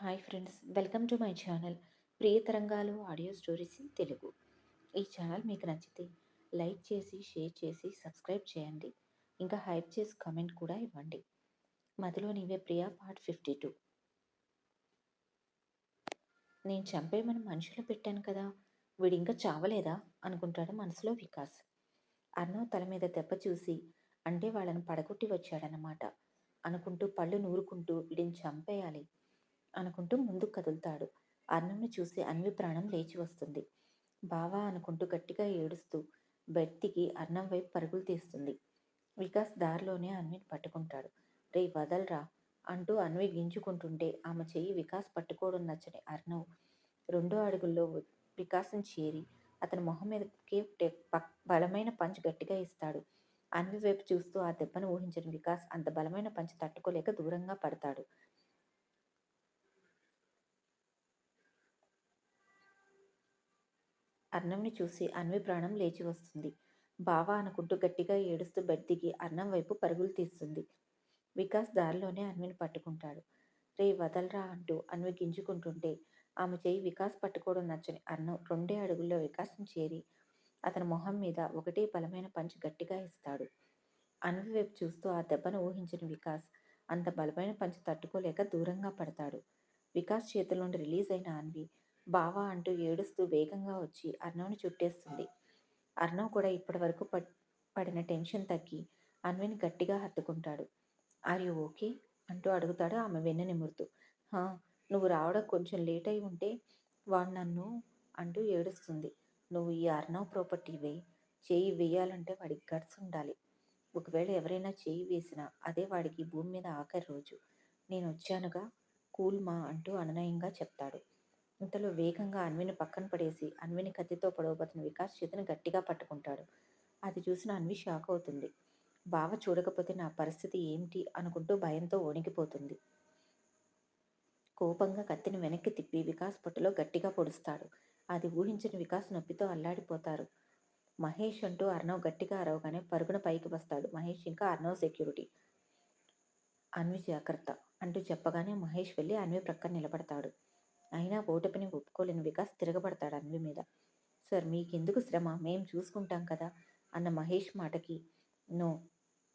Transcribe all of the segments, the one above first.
Hi friends welcome to my channel Priya Tarangalu audio stories in Telugu. ఈ channel మీకు నచ్చితే like చేసి share చేసి సబ్స్క్రైబ్ చేయండి. ఇంకా హైప్ చేసి కామెంట్ కూడా ఇవ్వండి. మధ్యలో నీవే ప్రియా పార్ట్ ఫిఫ్టీ టూ. నేను చంపేయమని మనుషులు పెట్టాను కదా వీడు ఇంకా చావలేదా అనుకుంటాడు మనసులో వికాస్. అన్నో తల మీద దెబ్బ చూసి అంటే వాళ్ళని పడగొట్టి వచ్చాడనమాట అనుకుంటూ పళ్ళు నూరుకుంటూ వీడిని చంపేయాలి. అనుకుంటూ ముందుకు కదులుతాడు. అన్నంను చూసి అన్వి ప్రాణం లేచి వస్తుంది. బావా అనుకుంటూ గట్టిగా ఏడుస్తూ బెట్టికి అన్నం వైపు పరుగులు తీస్తుంది. వికాస్ దారిలోనే అన్విని పట్టుకుంటాడు. రే వదలరా అంటూ అన్వి గింజుకుంటుంటే ఆమె చెయ్యి వికాస్ పట్టుకోవడం నచ్చని అర్ణవ్ రెండో అడుగుల్లో వికాసం చేరి అతని మొహం మీదకి బలమైన పంచ్ గట్టిగా ఇస్తాడు. అన్వి వైపు చూస్తూ ఆ దెబ్బను ఊహించిన వికాస్ అంత బలమైన పంచ్ తట్టుకోలేక దూరంగా పడతాడు. అన్నంని చూసి అన్వి ప్రాణం లేచి వస్తుంది. బావా అనుకుంటూ గట్టిగా ఏడుస్తూ బెడ్ దిగి అన్నం వైపు పరుగులు తీస్తుంది. వికాస్ దారిలోనే అన్విని పట్టుకుంటాడు. రే వదలరా అంటూ అన్వి గింజుకుంటుంటే ఆమె చేయి వికాస్ పట్టుకోవడం నచ్చని అన్నం రెండే అడుగుల్లో వికాసం చేరి అతని మొహం మీద ఒకటే బలమైన పంచి గట్టిగా ఇస్తాడు. అన్వి వైపు చూస్తూ ఆ దెబ్బను ఊహించిన వికాస్ అంత బలమైన పంచి తట్టుకోలేక దూరంగా పడతాడు. వికాస్ చేతిలో నుండి రిలీజ్ అయిన అన్వి బావా అంటూ ఏడుస్తూ వేగంగా వచ్చి అర్ణవ్ని చుట్టేస్తుంది. అర్ణవ్ కూడా ఇప్పటి వరకు పడిన టెన్షన్ తగ్గి అన్విని గట్టిగా హత్తుకుంటాడు. Are you okay? అంటూ అడుగుతాడు ఆమె వెన్ను నిమురుతూ. హా నువ్వు రావడం కొంచెం లేట్ అయి ఉంటే వాడు నన్ను అంటూ ఏడుస్తుంది. నువ్వు ఈ అర్ణవ్ ప్రాపర్టీ వేయి చేయి వేయాలంటే వాడికి గట్స్ ఉండాలి. ఒకవేళ ఎవరైనా చేయి వేసినా అదే వాడికి భూమి మీద ఆఖరి రోజు. నేను వచ్చానుగా? కూల్ మా అంటూ అననయంగా చెప్తాడు. ఇంతలో వేగంగా అన్విని పక్కన పడేసి అన్విని కత్తితో పొడవబోతున్న వికాస్ చేతిని గట్టిగా పట్టుకుంటాడు. అది చూసిన అన్వి షాక్ అవుతుంది. బావ చూడకపోతే నా పరిస్థితి ఏమిటి? అనుకుంటూ భయంతో వణికిపోతుంది. కోపంగా కత్తిని వెనక్కి తిప్పి వికాస్ పొట్టలో గట్టిగా పొడుస్తాడు. అది ఊహించిన వికాస్ నొప్పితో అల్లాడిపోతారు. మహేష్ అంటూ అర్ణవ్ గట్టిగా అరవగానే పరుగున పైకి వస్తాడు. మహేష్ ఇంకా అర్ణవ్ సెక్యూరిటీ. అన్వి జాగ్రత్త అంటూ చెప్పగానే మహేష్ వెళ్ళి అన్వి ప్రక్కన నిలబడతాడు. అయినా ఓటమిని ఒప్పుకోలేని వికాస్ తిరగబడతాడు అన్వి మీద. సార్ మీకెందుకు శ్రమ? మేం చూసుకుంటాం కదా? అన్న మహేష్ మాటకి నో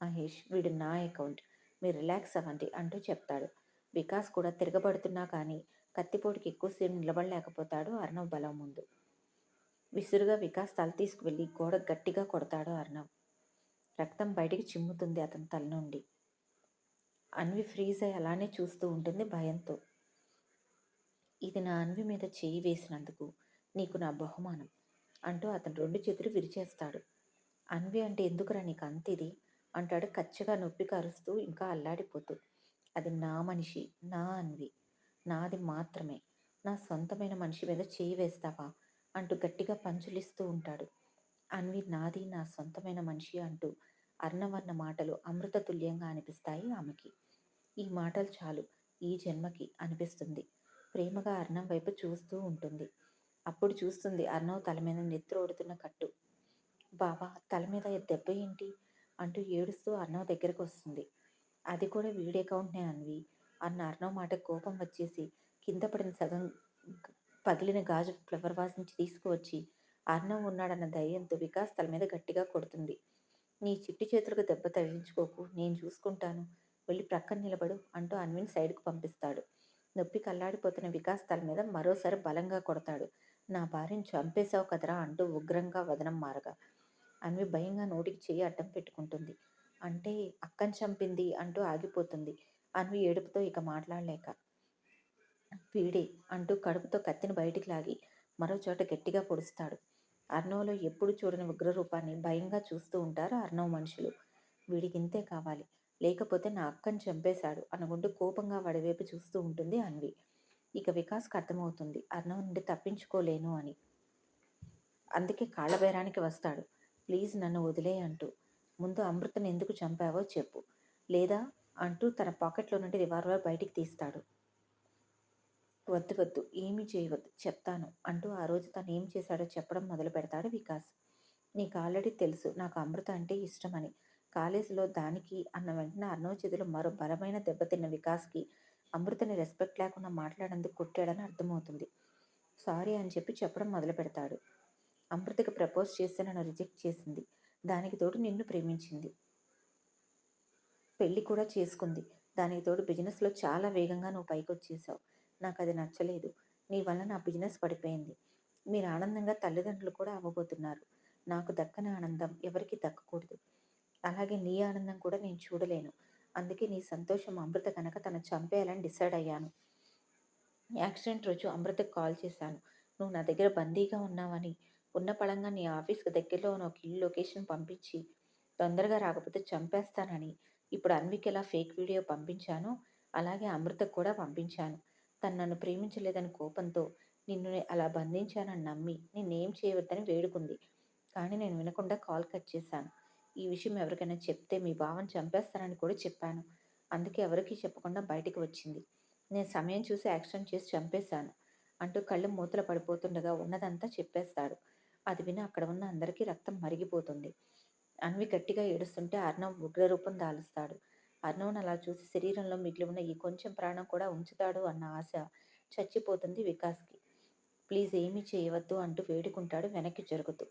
మహేష్ వీడు నా అకౌంట్ మీరు రిలాక్స్ అవ్వండి అంటూ చెప్తాడు. వికాస్ కూడా తిరగబడుతున్నా కానీ కత్తిపోటుకి ఎక్కువసేపు నిలబడలేకపోతాడు అర్ణవ్ బలం ముందు. విసురుగా వికాస్ తల తీసుకువెళ్ళి గోడ గట్టిగా కొడతాడు అర్ణవ్. రక్తం బయటికి చిమ్ముతుంది అతని తల నుండి. అన్వి ఫ్రీజ్ అయి అలానే చూస్తూ ఉంటుంది భయంతో. ఇది నా అన్వి మీద చేయి వేసినందుకు నీకు నా బహుమానం అంటూ అతను రెండు చేతులు విరిచేస్తాడు. అన్వి అంటే ఎందుకురా నీకు అంతిది అంటాడు కచ్చగా నొప్పి కరుస్తూ ఇంకా అల్లాడిపోతూ. అది నా మనిషి నా అన్వి. నాది మాత్రమే. నా సొంతమైన మనిషి మీద చేయి వేస్తావా? అంటూ గట్టిగా పంచులిస్తూ ఉంటాడు. అన్వి నాది నా సొంతమైన మనిషి అంటూ అర్ణవర్ణ మాటలు అమృతతుల్యంగా అనిపిస్తాయి ఆమెకి. ఈ మాటలు చాలు ఈ జన్మకి అనిపిస్తుంది. ప్రేమగా అర్ణం వైపు చూస్తూ ఉంటుంది. అప్పుడు చూస్తుంది అర్ణవ్ తల మీద నెత్తురోడుతున్న కట్టు. బావా తల మీద దెబ్బ ఏంటి? అంటూ ఏడుస్తూ అర్ణవ్ దగ్గరకు వస్తుంది. అది కూడా వీడి అకౌంట్నే అన్వి. అన్న అర్ణవ్ మాట కోపం వచ్చేసి కింద పడిన సగం పగిలిన గాజు ఫ్లవర్ వాస్ నుంచి తీసుకువచ్చి అర్ణవ్ ఉన్నాడన్న ధైర్యంతో వికాస్ తల మీద గట్టిగా కొడుతుంది. నీ చిట్టి చేతులకు దెబ్బ తగిలించుకోకు నేను చూసుకుంటాను. వెళ్ళి ప్రక్కన నిలబడు అంటూ అన్విని సైడ్కు పంపిస్తాడు. నొప్పి కల్లాడిపోతున్న వికాస్ తల మీద మరోసారి బలంగా కొడతాడు. నా భార్యను చంపేశావు కదరా అంటూ ఉగ్రంగా వదనం మారగా. అన్వి భయంగా నోటికి చెయ్యి అడ్డం పెట్టుకుంటుంది. అంటే అక్కని చంపింది అంటూ ఆగిపోతుంది. అన్వి ఏడుపుతో ఇక మాట్లాడలేక. వీడే అంటూ కడుపుతో కత్తిని బయటికి లాగి మరో చోట గట్టిగా పొడుస్తాడు. అర్ణవ్లో ఎప్పుడు చూడని ఉగ్రరూపాన్ని భయంగా చూస్తూ ఉంటారు అర్ణవ్ మనుషులు. వీడికి ఇంతే కావాలి. లేకపోతే నా అక్కని చంపేశాడు అనుకుంటూ కోపంగా వాడివైపు చూస్తూ ఉంటుంది అన్వి. ఇక వికాస్కి అర్థమవుతుంది. అర్ణవ్ నుండి తప్పించుకోలేను అని. అందుకే కాళ్ళబేరానికి వస్తాడు. ప్లీజ్ నన్ను వదిలే అంటూ. ముందు అమృతను ఎందుకు చంపావో చెప్పు. లేదా అంటూ తన పాకెట్లో నుండి రివాల్వర్ బయటికి తీస్తాడు. వద్దు వద్దు ఏమీ చేయవద్దు చెప్తాను అంటూ ఆ రోజు తను ఏం చేశాడో చెప్పడం మొదలు పెడతాడు వికాస్. నీకు ఆల్రెడీ తెలుసు నాకు అమృత అంటే ఇష్టమని. కాలేజీలో దానికి అన్న వెంటనే అర్ణవ్ చేతిలో మరో బలమైన దెబ్బతిన్న వికాస్కి అమృతని రెస్పెక్ట్ లేకుండా మాట్లాడేందుకు కొట్టాడని అర్థమవుతుంది. సారీ అని చెప్పి చెప్పడం మొదలు పెడతాడు. అమృతకి ప్రపోజ్ చేస్తే నన్ను రిజెక్ట్ చేసింది. దానికి తోడు నిన్ను ప్రేమించింది. పెళ్ళి కూడా చేసుకుంది. దానికి తోడు బిజినెస్లో చాలా వేగంగా నువ్వు పైకి వచ్చేసావు నాకు అది నచ్చలేదు. నీ వల్ల నా బిజినెస్ పడిపోయింది. మీరు ఆనందంగా తల్లిదండ్రులు కూడా అవ్వబోతున్నారు. నాకు దక్కని ఆనందం ఎవరికి దక్కకూడదు. అలాగే నీ ఆనందం కూడా నేను చూడలేను. అందుకే నీ సంతోషం అమృత కనుక తను చంపేయాలని డిసైడ్ అయ్యాను. యాక్సిడెంట్ రోజు అమృతకు కాల్ చేశాను. నువ్వు నా దగ్గర బందీగా ఉన్నావని ఉన్న పడంగా నీ ఆఫీస్కి దగ్గరలో ఉన్న ఒక ఇల్లు లొకేషన్ పంపించి తొందరగా రాకపోతే చంపేస్తానని. ఇప్పుడు అన్వికి ఎలా ఫేక్ వీడియో పంపించానో అలాగే అమృతకు కూడా పంపించాను. తను నన్ను ప్రేమించలేదని కోపంతో నిన్ను అలా బంధించానని నమ్మి నేనేం చేయవద్దని వేడుకుంది. కానీ నేను వినకుండా కాల్ కట్ చేశాను. ఈ విషయం ఎవరికైనా చెప్తే మీ భావం చంపేస్తానని కూడా చెప్పాను. అందుకే ఎవరికీ చెప్పకుండా బయటికి వచ్చింది. నేను సమయం చూసి యాక్సిడెంట్ చేసి చంపేశాను అంటూ కళ్ళు మూతలు పడిపోతుండగా ఉన్నదంతా చెప్పేస్తాడు. అది విని అక్కడ ఉన్న అందరికీ రక్తం మరిగిపోతుంది. అన్వి గట్టిగా ఏడుస్తుంటే అర్ణవ్ ఉగ్రరూపం దాలుస్తాడు. అర్ణవ్ని అలా చూసి శరీరంలో మిగిలి ఉన్న ఈ కొంచెం ప్రాణం కూడా ఉంచుతాడు అన్న ఆశ చచ్చిపోతుంది వికాస్కి. ప్లీజ్ ఏమీ చేయవద్దు అంటూ వేడుకుంటాడు. వెనక్కి జరుగుతూ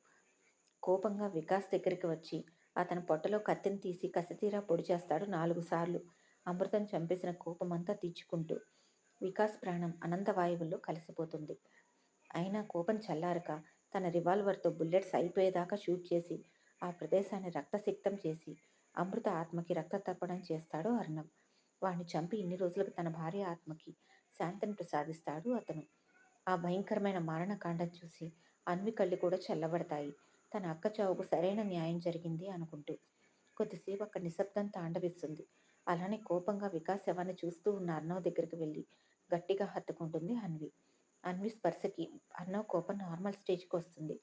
కోపంగా వికాస్ దగ్గరికి వచ్చి అతని పొట్టలో కత్తిని తీసి కసితీరా పొడి చేస్తాడు నాలుగు సార్లు. అమృతం చంపేసిన కోపమంతా తీర్చుకుంటూ వికాస్ ప్రాణం అనంత వాయువుల్లో కలిసిపోతుంది. అయినా కోపం చల్లారక తన రివాల్వర్తో బుల్లెట్స్ అయిపోయేదాకా షూట్ చేసి ఆ ప్రదేశాన్ని రక్తసిక్తం చేసి అమృత ఆత్మకి రక్త తర్పణం చేస్తాడు అర్ణవ్. వాడిని చంపి ఇన్ని రోజులకు తన భార్య ఆత్మకి శాంతిని ప్రసాదిస్తాడు అతను. ఆ భయంకరమైన మారణకాండం చూసి అన్వి కళ్ళు కూడా చల్లబడతాయి. తన అక్క చావుకు సరైన న్యాయం జరిగింది అనుకుంటూ కొద్దిసేపు అక్కడ నిశ్శబ్దం తాండవిస్తుంది. అలానే కోపంగా వికాస్ శవాన్ని చూస్తూ ఉన్న అర్ణవ్ దగ్గరికి వెళ్ళి గట్టిగా హత్తుకుంటుంది అన్వి. అన్వి స్పర్శకి అర్ణవ్ కోపం నార్మల్ స్టేజ్కి వస్తుంది.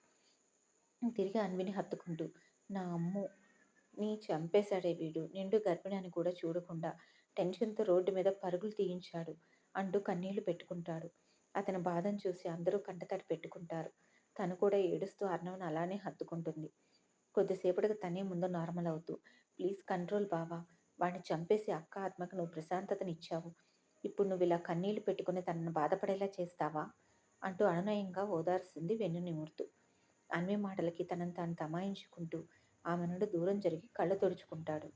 తిరిగి అన్విని హత్తుకుంటూ నా అమ్ము నీ చంపేశాడే వీడు. నిండు గర్భిణి అని కూడా చూడకుండా టెన్షన్తో రోడ్డు మీద పరుగులు తీయించాడు అంటూ కన్నీళ్ళు పెట్టుకుంటాడు. అతని బాధను చూసి అందరూ కంటతడి పెట్టుకుంటారు. తను కూడా ఏడుస్తూ అర్ణవ్ని అలానే హత్తుకుంటుంది. కొద్దిసేపటికి తనే ముందు నార్మల్ అవుతూ ప్లీజ్ కంట్రోల్ బావా వాడిని చంపేసి అక్క ఆత్మకు నువ్వు ప్రశాంతతనిచ్చావు ఇప్పుడు నువ్వు ఇలా కన్నీళ్ళు పెట్టుకుని తనను బాధపడేలా చేస్తావా? అంటూ అనునయంగా ఓదార్సింది వెన్ను నిమురుతూ. అన్వి మాటలకి తనను తాను తమాయించుకుంటూ ఆమె నుండి దూరం జరిగి కళ్ళు తుడుచుకుంటాడు.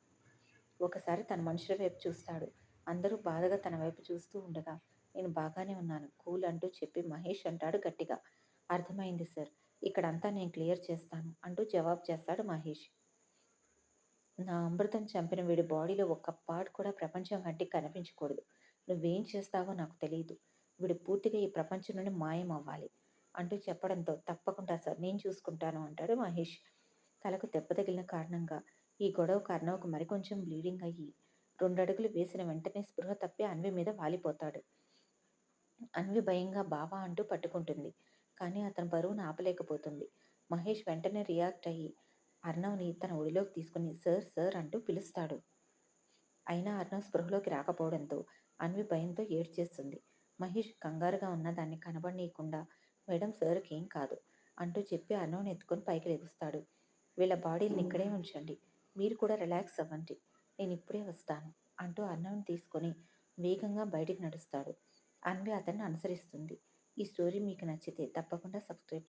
ఒకసారి తన మనుషుల వైపు చూస్తాడు. అందరూ బాధగా తన వైపు చూస్తూ ఉండగా నేను బాగానే ఉన్నాను కూల్ అంటూ చెప్పి మహేష్ అంటాడు గట్టిగా. అర్థమైంది సార్. ఇక్కడంతా నేను క్లియర్ చేస్తాను అంటూ జవాబు చేస్తాడు మహేష్. నా అమృతం చంపిన వీడి బాడీలో ఒక్క పార్ట్ కూడా ప్రపంచం కంటే కనిపించకూడదు. నువ్వేం చేస్తావో నాకు తెలియదు. వీడు పూర్తిగా ఈ ప్రపంచం నుండి మాయం అవ్వాలి అంటూ చెప్పడంతో తప్పకుండా సార్ నేను చూసుకుంటాను అంటాడు మహేష్. తలకు దెబ్బ తగిలిన కారణంగా ఈ గొడవ కారణంకు మరికొంచెం బ్లీడింగ్ అయ్యి రెండు అడుగులు వేసిన వెంటనే స్పృహ తప్పి అన్వి మీద వాలిపోతాడు. అన్వి భయంగా బావా అంటూ పట్టుకుంటుంది. కానీ అతని బరువును ఆపలేకపోతుంది. మహేష్ వెంటనే రియాక్ట్ అయ్యి అర్ణవ్ని తన ఒడిలోకి తీసుకుని సార్ సార్ అంటూ పిలుస్తాడు. అయినా అర్ణవ్ స్పృహలోకి రాకపోవడంతో అన్వి భయంతో ఏడ్చేస్తుంది. మహేష్ కంగారుగా ఉన్న దాన్ని కనబడనీయకుండా మేడం సార్కి ఏం కాదు అంటూ చెప్పి అర్ణవ్ని ఎత్తుకొని పైకి లెగుస్తాడు వీళ్ళ బాడీని ఇక్కడే ఉంచండి. మీరు కూడా రిలాక్స్ అవ్వండి. నేను ఇప్పుడే వస్తాను అంటూ అర్ణవ్ని తీసుకొని వేగంగా బయటికి నడుస్తాడు. అన్వి అతన్ని అనుసరిస్తుంది. ఈ స్టోరీ మీకు నచ్చితే తప్పకుండా సబ్స్క్రైబ్